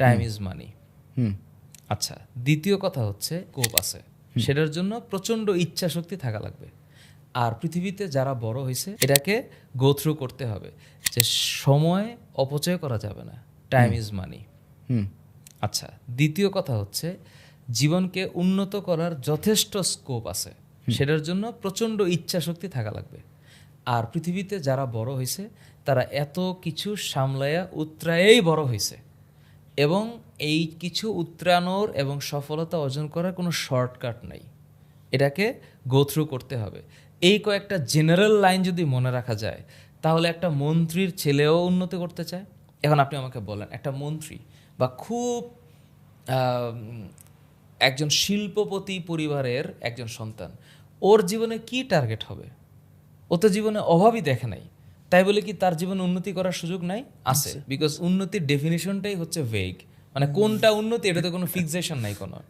Time is money hmm. আচ্ছা দ্বিতীয় কথা হচ্ছে কোপ আছে। সেটার জন্য প্রচণ্ড ইচ্ছা শক্তি থাকা লাগবে। আর পৃথিবীতে যারা বড় হয়েছে এটাকে গো থ্রু করতে হবে যে সময় অপচয় করা যাবে না। Time is money hmm. আচ্ছা দ্বিতীয় কথা হচ্ছে জীবনকে উন্নত করার যথেষ্ট স্কোপ আছে। সেটার জন্য প্রচণ্ড ইচ্ছা শক্তি থাকা লাগবে। আর পৃথিবীতে যারা বড় হয়েছে তারা এত কিছু সামলায়া উত্তরায়েই বড় হয়েছে। এবং এই কিছু উত্তরানোর এবং সফলতা অর্জন করার কোনো শর্টকাট নাই। এটাকে গো থ্রু করতে হবে। এই কয়েকটা জেনারেল লাইন যদি মনে রাখা যায়, তাহলে একটা মন্ত্রীর ছেলেও উন্নতি করতে চায়। এখন আপনি আমাকে বলেন, একটা মন্ত্রী বা খুব একজন শিল্পপতি পরিবারের একজন সন্তান, ওর জীবনে কি টার্গেট হবে? ও তো জীবনে অভাবই দেখে নাই। তাই বলে কি তার জীবন উন্নতি করার সুযোগ নাই? আছে। বিকজ উন্নতির ডেফিনেশনটাই হচ্ছে ভেগ মানে কোনটা উন্নতি এটাতে কোনো ফিক্সেশন নাই কোনো।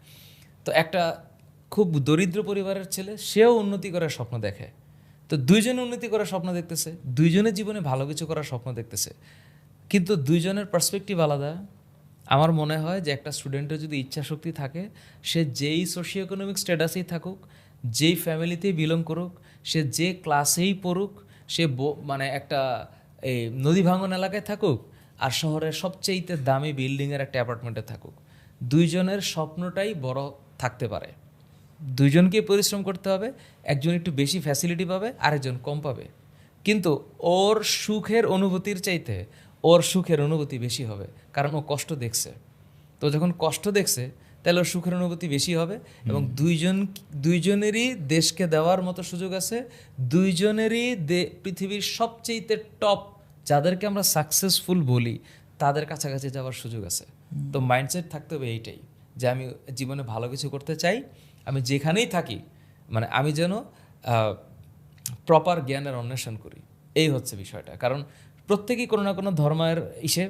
তো একটা খুব দরিদ্র পরিবারের ছেলে সেও উন্নতি করার স্বপ্ন দেখে। তো দুইজনে উন্নতি করার স্বপ্ন দেখতেছে। দুইজনের জীবনে ভালো কিছু করার স্বপ্ন দেখতেছে। কিন্তু দুইজনের পার্সপেক্টিভ আলাদা। আমার মনে হয় যে একটা স্টুডেন্টের যদি ইচ্ছা শক্তি থাকে সে যেই সোশিও ইকোনমিক স্ট্যাটাসেই থাকুক যেই ফ্যামিলিতেই বিলং করুক সে যে ক্লাসেই পড়ুক সে মানে একটা, এই নদী ভাঙন এলাকায় থাকুক আর শহরের সবচেয়েতে দামি বিল্ডিংয়ের একটা অ্যাপার্টমেন্টে থাকুক। দুইজনের স্বপ্নটাই বড় থাকতে পারে। দুইজনকে পরিশ্রম করতে হবে, একজন একটু বেশি ফ্যাসিলিটি পাবে, আরেকজন কম পাবে। কিন্তু ওর সুখের অনুভূতির চাইতে ওর সুখের অনুভূতি বেশি হবে, কারণ ও কষ্ট দেখছে। তো যখন কষ্ট দেখছে তাহলে ওর সুখের অনুভূতি বেশি হবে এবং দুইজন দুইজনেরই দেশকে দেওয়ার মতো সুযোগ আছে দুইজনেরই দে- পৃথিবীর সবচেয়েতে টপ যাদেরকে আমরা সাকসেসফুল বলি তাদের কাছাকাছি যাওয়ার সুযোগ আছে। তো মাইন্ডসেট থাকতে হবে এইটাই যে আমি জীবনে ভালো কিছু করতে চাই আমি যেখানেই থাকি মানে আমি যেন প্রপার জ্ঞানের অন্বেষণ করি। এই হচ্ছে বিষয়টা। কারণ প্রত্যেকেই কোনো না কোনো ধর্মের ইসে